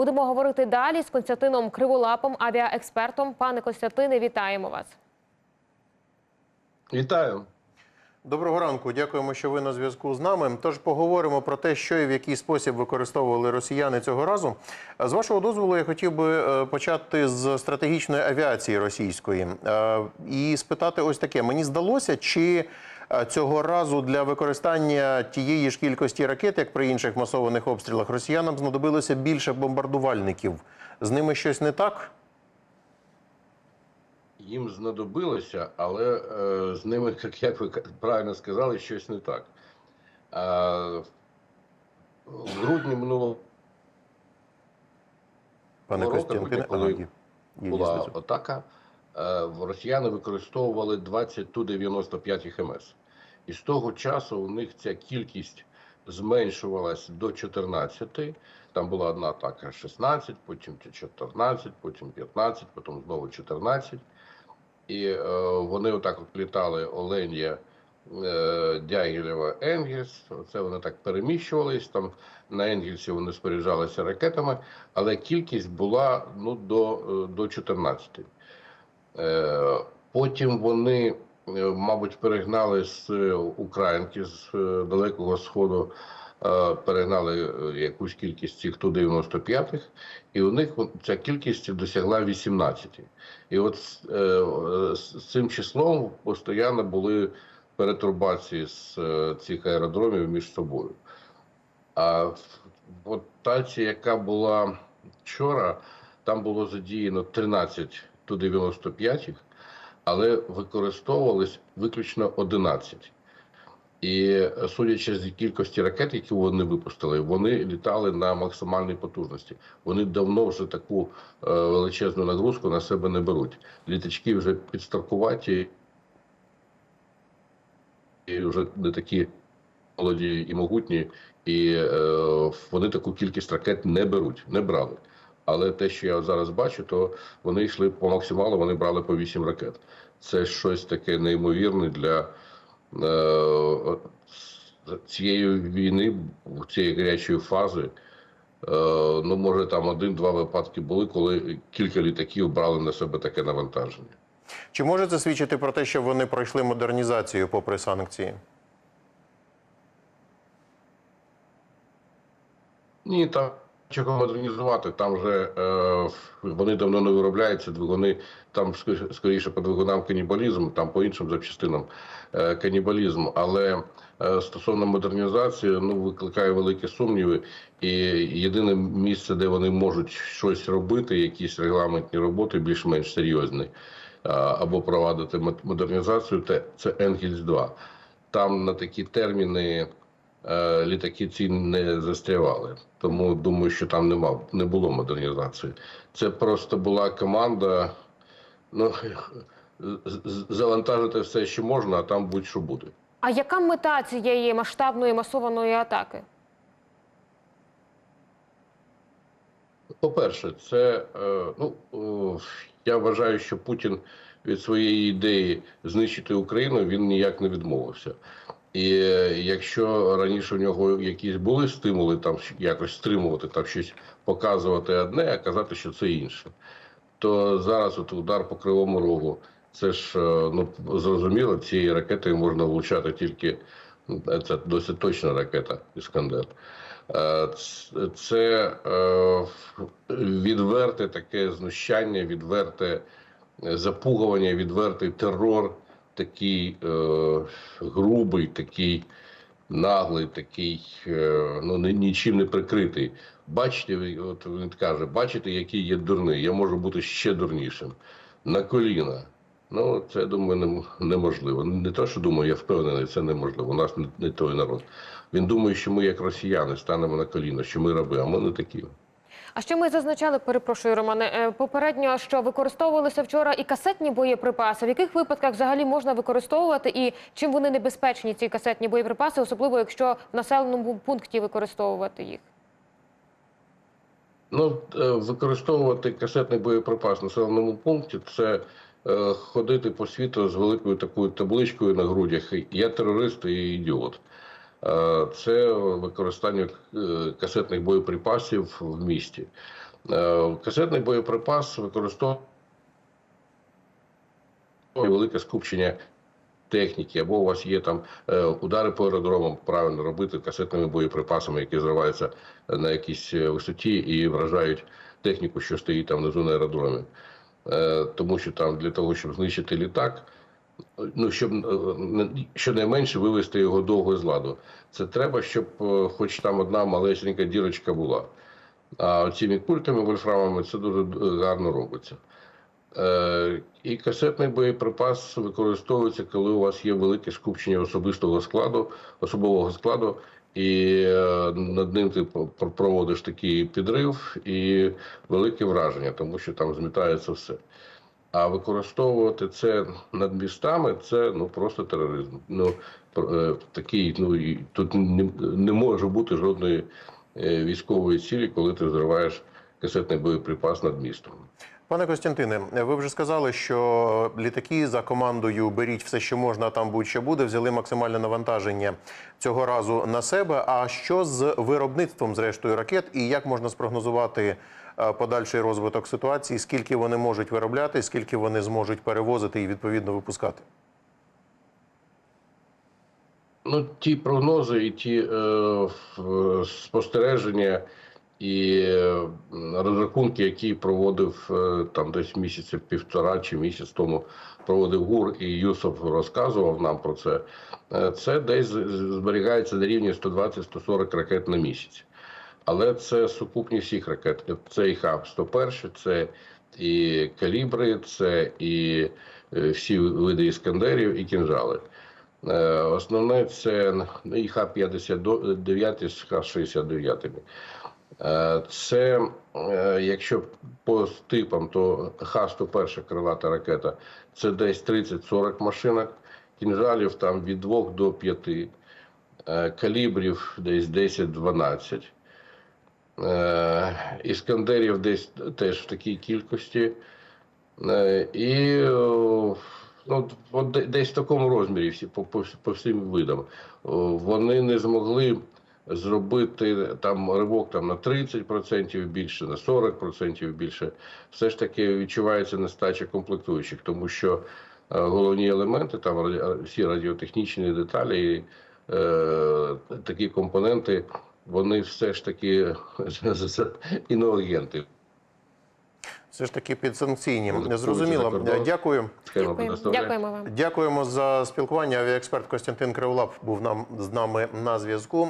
Будемо говорити далі з Константином Криволапом, авіаекспертом. Пане Костянтине, вітаємо вас. Вітаю. Доброго ранку, дякуємо, що ви на зв'язку з нами. Тож поговоримо про те, що і в який спосіб використовували росіяни цього разу. З вашого дозволу, я хотів би е, почати з стратегічної авіації російської Е, і спитати ось таке: мені здалося, чи цього разу для використання тієї ж кількості ракет, як при інших масованих обстрілах, росіянам знадобилося більше бомбардувальників. З ними щось не так? Їм знадобилося, але е, з ними, як, ви правильно сказали, щось не так. Е, в грудні минулого Пане Року, коли була атака, е, росіяни використовували 20 Ту-95 ХМС. І з того часу у них ця кількість зменшувалась до 14. Там була одна атака 16, потім 14, потім 15, потім знову 14. І е, вони отак от літали Оленя, е, Дягілєва, Енгельс. Це вони так переміщувались. Там на Енгельсі вони споряджалися ракетами, але кількість була ну, до, е, до 14. Е, потім вони, мабуть, перегнали з е, Українки з е, Далекого Сходу. е, Перегнали е, якусь кількість цих Ту-95, і у них ця кількість досягла 18. І от з, е, цим числом постійно були перетурбації з е, цих аеродромів між собою. А от та, яка була вчора, там було задіяно 13 Ту-95, але використовувались виключно 11. І е, судячи з кількості ракет, які вони випустили, вони літали на максимальній потужності. Вони давно вже таку е, величезну нагрузку на себе не беруть. Літачки вже підстаркуваті і вже не такі молоді і могутні, і е, вони таку кількість ракет не беруть, не брали. Але те, що я зараз бачу, то вони йшли по максималу, вони брали по 8 ракет. Це щось таке неймовірне для е, цієї війни, цієї гарячої фази. Е, ну, може, там один-два випадки були, коли кілька літаків брали на себе таке навантаження. Чи може це свідчити про те, що вони пройшли модернізацію попри санкції? Ні, там чого модернізувати. Там вже е, вони давно не виробляються. Двигуни там скоріше- по двигунам канібалізм, там по іншим запчастинам е, канібалізм. Але е, стосовно модернізації, ну викликає великі сумніви. І єдине місце, де вони можуть щось робити, якісь регламентні роботи більш-менш серйозні, е, або провадити модернізацію, те- це Енгельс 2 Там на такі терміни літаки ці не застрявали. Тому думаю, що там нема, не було модернізації. Це просто була команда. Ну, завантажити все, що можна, а там будь-що буде. А яка мета цієї масштабної масованої атаки? По-перше, це е, ну е, я вважаю, що Путін від своєї ідеї знищити Україну він ніяк не відмовився. І е, якщо раніше в нього якісь були стимули там якось стримувати, там щось показувати одне, а казати, що це інше, то зараз от удар по кривому рогу, це ж е, ну зрозуміло, цією ракетою можна влучати тільки це досить точна ракета Іскандер. Е, Це відверте таке знущання, відверте запугування, відвертий терор, такий е, грубий, такий наглий, такий е, ну ні- нічим не прикритий. Бачите, от він каже, бачите, який є дурний. Я можу бути ще дурнішим. На коліна. Ну, це я думаю, неможливо. Не те, що думаю, я впевнений, це неможливо. У нас не, той народ. Він думає, що ми, як росіяни, станемо на коліна, що ми раби, а ми не такі. А ще ми зазначали, перепрошую, Романе, е, попередньо, що використовувалися вчора і касетні боєприпаси. В яких випадках взагалі можна використовувати і чим вони небезпечні, ці касетні боєприпаси, особливо якщо в населеному пункті використовувати їх? Ну, е, використовувати касетний боєприпас в населеному пункті це е, ходити по світу з великою такою табличкою на грудях. Я терорист і ідіот. Е, Це використання е, касетних боєприпасів в місті. Е, Касетний боєприпас використовує велике скупчення техніки, або у вас є там удари по аеродромам, правильно робити касетними боєприпасами, які зриваються на якійсь висоті і вражають техніку, що стоїть там внизу на аеродромі. Тому що там для того, щоб знищити літак, ну щоб е, щонайменше вивести його довго з ладу. Це треба, щоб е, хоч там одна малесенька дірочка була. А цими кульками вольфрамами це дуже е, гарно робиться. Е, І касетний боєприпас використовується, коли у вас є велике скупчення особистого складу, особового складу, і е, над ним ти проводиш такий підрив і велике враження, тому що там змітається все. А використовувати це над містами це ну просто тероризм. Ну е, такий, ну тут не, не може бути жодної е, військової цілі, коли ти зриваєш касетний боєприпас над містом. Пане Костянтине, ви вже сказали, що літаки за командою беріть все, що можна, там будь-що буде. Взяли максимальне навантаження цього разу на себе. А що з виробництвом, зрештою, ракет, і як можна спрогнозувати подальший розвиток ситуації? Скільки вони можуть виробляти, скільки вони зможуть перевозити і відповідно випускати? Ну, ті прогнози і ті е, спостереження і е, розрахунки, які проводив е, там десь місяця півтора чи місяць тому проводив ГУР і Юсов розказував нам про це. е, Це десь зберігається на рівні 120-140 ракет на місяць. Але це сукупність всіх ракет. Це і ХАБ-101, це і калібри, це і е, всі види іскандерів, і кінжали. Е, Основне це і Х-59 з Х-69. Е, Це, якщо по типам, то Х-101 крилата ракета це десь 30-40 машинок, кінжалів там від 2 до 5, е, калібрів десь 10-12. Е, Іскандерів десь теж в такій кількості. Е, І ну, десь в такому розмірі всі по, по, по всім видам. Вони не змогли зробити там ривок там, на 30% більше, на 40% більше. Все ж таки відчувається нестача комплектуючих, тому що е, головні елементи, там всі радіотехнічні деталі, е, такі компоненти, вони все ж таки іноагенти. Все ж таки підсанкційні. Зрозуміло. Дякую. Дякуємо. Дякуємо вам. Дякуємо за спілкування. Авіаексперт Костянтин Криволап був нам з нами на зв'язку.